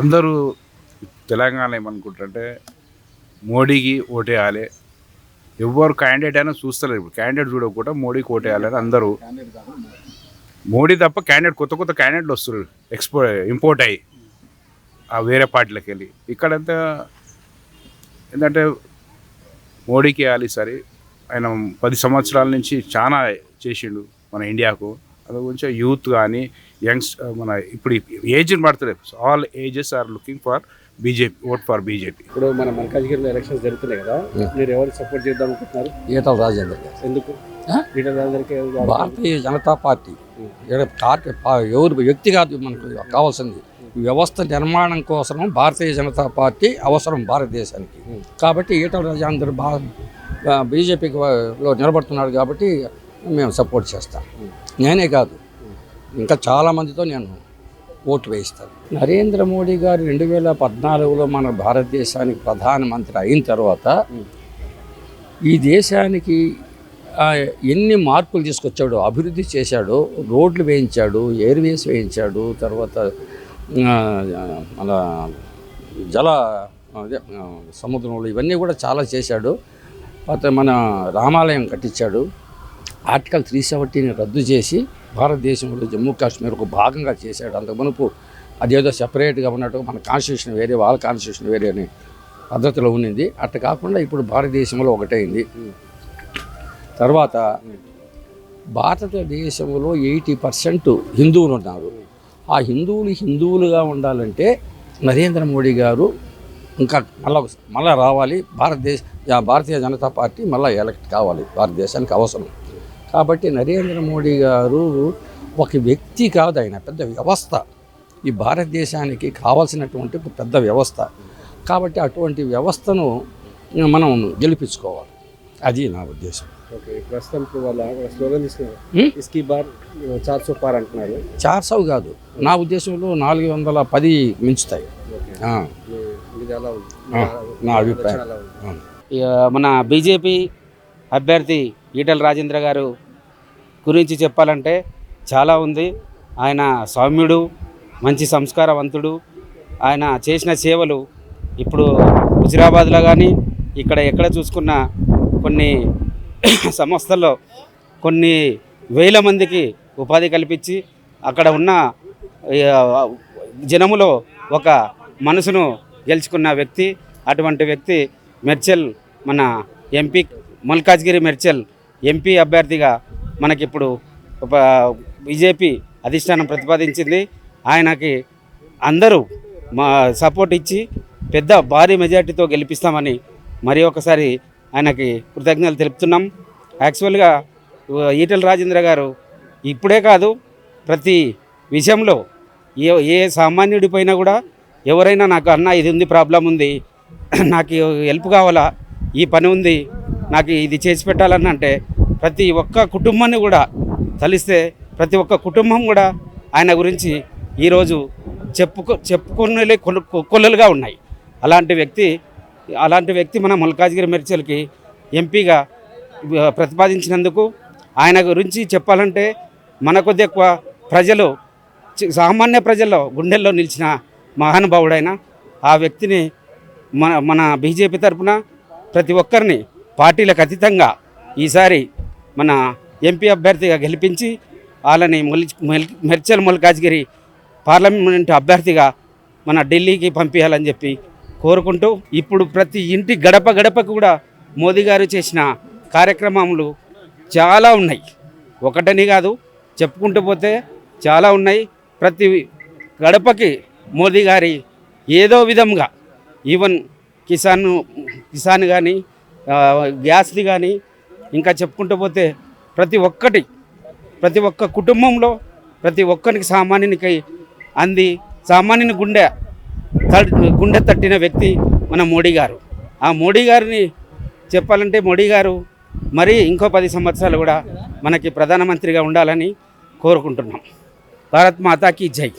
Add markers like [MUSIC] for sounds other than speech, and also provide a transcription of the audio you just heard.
అందరూ తెలంగాణ ఏమనుకుంటారంటే మోడీకి ఓటేయాలి. ఎవరు క్యాండిడేట్ అయినా చూస్తలేరు ఇప్పుడు. క్యాండిడేట్ చూడకుండా మోడీకి ఓటేయాలని అందరూ. మోడీ తప్ప క్యాండిడేట్ కొత్త కొత్త క్యాండిడేట్లు వస్తున్నారు. ఎక్స్పో ఇంపోర్ట్ అయ్యి. ఆ వేరే పార్టీలకు వెళ్ళి. ఇక్కడంతా ఏంటంటే మోడీకి వేయాలి సరే. ఆయన పది సంవత్సరాల నుంచి చాలా చేసిండు మన ఇండియాకు. అది కొంచెం యూత్ కానీ యంగ్స్ మన ఇప్పుడు ఏజ్ని పడతలేదు all ages are looking for BJP vote for BJP ఇప్పుడు మన మల్కాజ్గిరిలో ఎలక్షన్స్ జరుగుతున్నాయి కదా మీరు ఎవరు సపోర్ట్ చేద్దాం అనుకుంటున్నారు? ఈటల రాజేందర్ ఎందుకు? లీడర్ అందరికీ భారతీయ జనతా పార్టీ. ఎవరు వ్యక్తి కాదు మనకు కావాల్సింది. వ్యవస్థ నిర్మాణం కోసం భారతీయ జనతా పార్టీ అవసరం భారతదేశానికి. కాబట్టి ఈటల రాజేందర్ బా బీజేపీకి లో నిలబడుతున్నాడు కాబట్టి మేము సపోర్ట్ చేస్తాం. నేనే కాదు. ఇంకా చాలామందితో నేను ఓటు వేయిస్తాను. నరేంద్ర మోడీ గారు రెండు వేల పద్నాలుగులో మన భారతదేశానికి ప్రధానమంత్రి అయిన తర్వాత ఈ దేశానికి ఎన్ని మార్పులు తీసుకొచ్చాడు అభివృద్ధి చేశాడు రోడ్లు వేయించాడు ఎయిర్వేస్ వేయించాడు తర్వాత మన జల సముద్రంలో ఇవన్నీ కూడా చాలా చేశాడు. తర్వాత మన రామాలయం కట్టించాడు. ఆర్టికల్ త్రీ సెవెంటీని రద్దు చేసి భారతదేశంలో జమ్మూ కాశ్మీర్ ఒక భాగంగా చేశాడు. అంతకు మునుపు అదేదో సెపరేట్గా ఉన్నట్టు మన కాన్స్టిట్యూషన్ వేరే వాళ్ళ కాన్స్టిట్యూషన్ వేరే అని పద్ధతిలో ఉన్నింది. అట్ట కాకుండా ఇప్పుడు భారతదేశంలో ఒకటైంది తర్వాత భారతదేశంలో ఎయిటీ పర్సెంట్ హిందువులు ఉన్నారు. ఆ హిందువులు హిందువులుగా ఉండాలంటే నరేంద్ర మోడీ గారు ఇంకా మళ్ళా మళ్ళీ రావాలి. భారతదేశ భారతీయ జనతా పార్టీ మళ్ళీ ఎలక్ట్ కావాలి. భారతదేశానికి అవసరం. కాబట్టి నరేంద్ర మోడీ గారు ఒక వ్యక్తి కాదు ఆయన పెద్ద వ్యవస్థ. ఈ భారతదేశానికి కావాల్సినటువంటి ఒక పెద్ద వ్యవస్థ. కాబట్టి అటువంటి వ్యవస్థను మనం గెలిపించుకోవాలి. అది నా ఉద్దేశం. ఓకే ప్రస్తుతం ఇప్పుడు వాళ్ళ స్లోగన్ తీసుకున్నారు. హ్మ్? ఇస్కీ బార్ చార్ సో పార్ అంటున్నారు. చార్ సౌ కాదు. నా ఉద్దేశంలో నాలుగు వందల పది మించుతాయి. నా అభిప్రాయం. మన బీజేపీ అభ్యర్థి ఈటల రాజేంద్ర గారు గురించి చెప్పాలంటే చాలా ఉంది. ఆయన సౌమ్యుడు మంచి సంస్కారవంతుడు. ఆయన చేసిన సేవలు ఇప్పుడు హుజరాబాద్లో కానీ ఇక్కడ ఎక్కడ చూసుకున్న కొన్ని [COUGHS] సంస్థల్లో కొన్ని వేల మందికి ఉపాధి కల్పించి అక్కడ ఉన్న జనములో ఒక మనసును గెలుచుకున్న వ్యక్తి అటువంటి వ్యక్తి మెర్చల్ మన ఎంపీ మల్కాజ్గిరి మెర్చల్. ఎంపీ అభ్యర్థిగా మనకిప్పుడు బీజేపీ అధిష్టానం ప్రతిపాదించింది. ఆయనకి అందరూ మా సపోర్ట్ ఇచ్చి పెద్ద భారీ మెజార్టీతో గెలిపిస్తామని మరి ఒకసారి ఆయనకి కృతజ్ఞతలు తెలుపుతున్నాం. యాక్చువల్గా ఈటల రాజేంద్ర గారు ఇప్పుడే కాదు ప్రతి విషయంలో ఏ ఏ సామాన్యుడిపైన కూడా ఎవరైనా నాకు అన్న ఇది ఉంది ప్రాబ్లం ఉంది నాకు హెల్ప్ కావాలా ఈ పని ఉంది నాకు ఇది చేసి పెట్టాలని అంటే ప్రతి ఒక్క కుటుంబాన్ని కూడా తలిస్తే ప్రతి ఒక్క కుటుంబం కూడా ఆయన గురించి ఈరోజు చెప్పుకో చెప్పుకునే కొల్లలుగా ఉన్నాయి. అలాంటి వ్యక్తి అలాంటి వ్యక్తి మన మల్కాజ్గిరి మెర్చల్కి ఎంపీగా ప్రతిపాదించినందుకు ఆయన గురించి చెప్పాలంటే మన కొద్ది ఎక్కువ ప్రజలు చి- సామాన్య ప్రజల్లో గుండెల్లో నిలిచిన మహానుభావుడైన ఆ వ్యక్తిని మన మన బీజేపీ తరపున ప్రతి ఒక్కరిని పార్టీలకు అతీతంగా ఈసారి మన ఎంపీ అభ్యర్థిగా గెలిపించి వాళ్ళని మొలి మెల్- మెర్చల్ మల్కాజ్గిరి పార్లమెంట్ అభ్యర్థిగా మన ఢిల్లీకి పంపించాలని చెప్పి కోరుకుంటూ ఇప్పుడు ప్రతి ఇంటి గడప గడపకు కూడా మోదీ గారు చేసిన కార్యక్రమాలు చాలా ఉన్నాయి. ఒకటని కాదు చెప్పుకుంటూ పోతే చాలా ఉన్నాయి. ప్రతి గడపకి మోదీ గారి ఏదో విధంగా ఈవెన్ కిసాన్ కిసాన్ కానీ గ్యాస్ది కానీ ఇంకా చెప్పుకుంటూ పోతే ప్రతి ఒక్కటి ప్రతి ఒక్క కుటుంబంలో ప్రతి ఒక్కరికి సామాన్యునికి అంది సామాన్యుని గుండె తడ్- గుండె తట్టిన వ్యక్తి మన మోడీ గారు. ఆ మోడీ గారిని చెప్పాలంటే మోడీ గారు మరి ఇంకో పది సంవత్సరాలు కూడా మనకి ప్రధానమంత్రిగా ఉండాలని కోరుకుంటున్నాం. భారత్ మాతాకి జై.